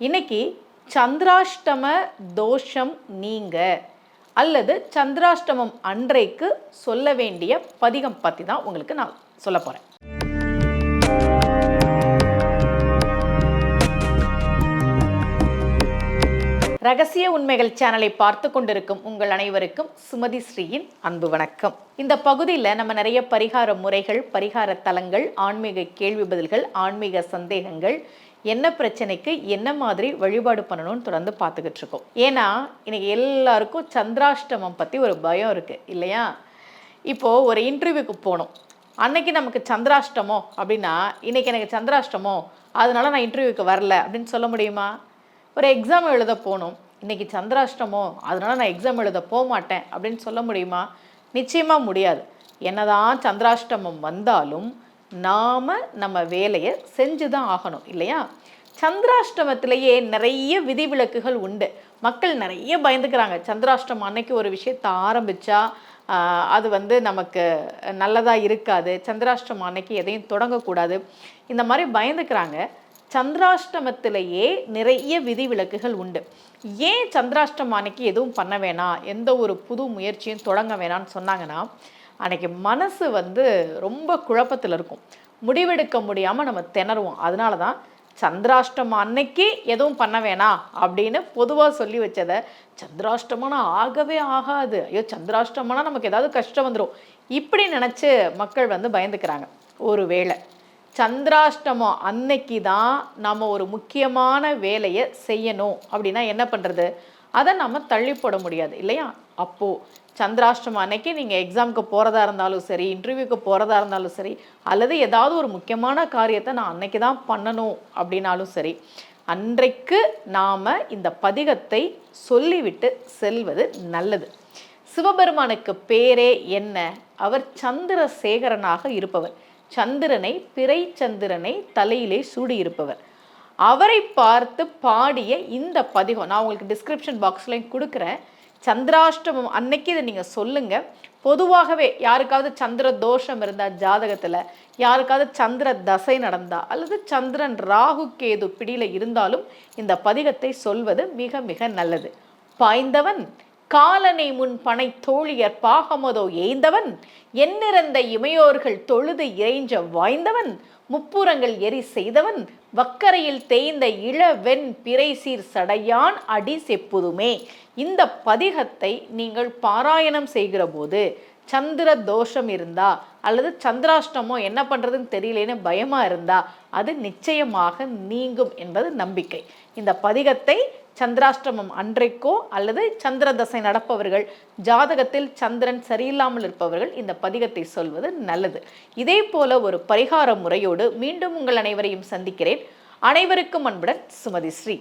இன்னைக்கு சந்திராஷ்டம தோஷம் நீங்க அல்லது சந்திராஷ்டமம் அன்றைக்கு சொல்ல வேண்டிய பதிகம் பற்றி தான் உங்களுக்கு நான் சொல்ல போகிறேன் ரகசிய உண்மைகள் சேனலை பார்த்து கொண்டிருக்கும் உங்கள் அனைவருக்கும் சுமதி ஸ்ரீயின் அன்பு வணக்கம். இந்த பகுதியில் நம்ம நிறைய பரிகார முறைகள் பரிகார தலங்கள் ஆன்மீக கேள்வி பதில்கள் ஆன்மீக சந்தேகங்கள் என்ன பிரச்சனைக்கு என்ன மாதிரி வழிபாடு பண்ணணும்னு தொடர்ந்து பார்த்துக்கிட்டு இருக்கோம். ஏன்னா இன்னைக்கு எல்லாருக்கும் சந்திராஷ்டமம் பற்றி ஒரு பயம் இருக்குது இல்லையா? இப்போது ஒரு இன்டர்வியூக்கு போகணும் அன்னைக்கு நமக்கு சந்திராஷ்டமோ அப்படின்னா இன்னைக்கு எனக்கு சந்திராஷ்டமோ அதனால நான் இன்டர்வியூக்கு வரல அப்படின்னு சொல்ல முடியுமா? ஒரு எக்ஸாம் எழுத போகணும் இன்னைக்கு சந்திராஷ்டமோ அதனால நான் எக்ஸாம் எழுத போக மாட்டேன் அப்படின்னு சொல்ல முடியுமா? நிச்சயமாக முடியாது. என்னதான் சந்திராஷ்டமம் வந்தாலும் நாம் நம்ம வேலையை செஞ்சு தான் ஆகணும் இல்லையா? சந்திராஷ்டமத்திலேயே நிறைய விதிவிலக்குகள் உண்டு. மக்கள் நிறைய பயந்துக்கிறாங்க. சந்திராஷ்டமம் அன்னைக்கு ஒரு விஷயத்தை ஆரம்பித்தா அது வந்து நமக்கு நல்லதாக இருக்காது. சந்திராஷ்டமம் அன்னைக்கு எதையும் தொடங்கக்கூடாது. இந்த மாதிரி பயந்துக்கிறாங்க. சந்திராஷ்டமத்திலேயே நிறைய விதிவிலக்குகள் உண்டு. ஏன் சந்திராஷ்டமம் அன்னைக்கு எதுவும் பண்ண வேணாம்? எந்த ஒரு புது முயற்சியும் தொடங்க வேணாம்னு சொன்னாங்கன்னா அன்னைக்கு மனசு வந்து ரொம்ப குழப்பத்தில் இருக்கும். முடிவெடுக்க முடியாமல் நம்ம திணறுவோம். அதனால தான் சந்திராஷ்டமம் அன்னைக்கு எதுவும் பண்ண வேணாம் அப்படின்னு பொதுவாக சொல்லி வச்சதை சந்திராஷ்டமம்னா ஆகவே ஆகாது. ஐயோ சந்திராஷ்டமம்னா நமக்கு ஏதாவது கஷ்டம் வந்துடும் இப்படி நினச்சி மக்கள் வந்து பயந்துக்கிறாங்க. ஒருவேளை சந்திராஷ்டமம் அன்னைக்கு தான் நம்ம ஒரு முக்கியமான வேலையை செய்யணும் அப்படின்னா என்ன பண்ணுறது அதை நம்ம தள்ளி போட முடியாது இல்லையா? அப்போது சந்திராஷ்டமம் அன்னைக்கு நீங்கள் எக்ஸாமுக்கு போகிறதா இருந்தாலும் சரி இன்டர்வியூக்கு போகிறதா இருந்தாலும் சரி அல்லது ஏதாவது ஒரு முக்கியமான காரியத்தை நான் அன்னைக்கு தான் பண்ணணும் அப்படின்னாலும் சரி அன்றைக்கு நாம் இந்த பதிகத்தை சொல்லிவிட்டு செல்வது நல்லது. சிவபெருமானுக்கு பேரே என்ன? அவர் சந்திரசேகரனாக இருப்பவர். சந்திரனை பிறை சந்திரனை தலையிலே சூடியிருப்பவர். அவரை பார்த்து பாடிய இந்த பதிகம் நான் உங்களுக்கு டிஸ்கிரிப்ஷன் பாக்ஸ்லையும் கொடுக்குறேன். சந்திராஷ்டமம் அன்னைக்கு இதை நீங்கள் சொல்லுங்கள் பொதுவாகவே யாருக்காவது சந்திர தோஷம் இருந்தால் ஜாதகத்தில் யாருக்காவது சந்திர தசை நடந்தா அல்லது சந்திரன் ராகு கேது பிடியில் இருந்தாலும் இந்த பதிகத்தை சொல்வது மிக மிக நல்லது. பாய்ந்தவன் காலனை முன் பனை தோழியர் பாகமதோ ஏய்ந்தவன் எண்ணிறந்த இமையோர்கள் தொழுது இறைஞ்ச வாய்ந்தவன்? முப்புறங்கள் எரி செய்தவன்? வக்கரையில் தேய்ந்த இளவெண் பிறை சீர் சடையான் அடி செப்புதுமே? இந்த பதிகத்தை நீங்கள் பாராயணம் செய்கிற போது சந்திர தோஷம் இருந்தா அல்லது சந்திராஷ்டமோ என்ன பண்ணுறதுன்னு தெரியலேன்னு பயமாக இருந்தா அது நிச்சயமாக நீங்கும் என்பது நம்பிக்கை. இந்த பதிகத்தை சந்திராஷ்டமம் அன்றைக்கோ அல்லது சந்திர தசை நடப்பவர்கள் ஜாதகத்தில் சந்திரன் சரியில்லாமல் இருப்பவர்கள் இந்த பதிகத்தை சொல்வது நல்லது. இதே போல ஒரு பரிகார முறையோடு மீண்டும் உங்கள் அனைவரையும் சந்திக்கிறேன். அனைவருக்கும் அன்புடன் சுமதி ஸ்ரீ.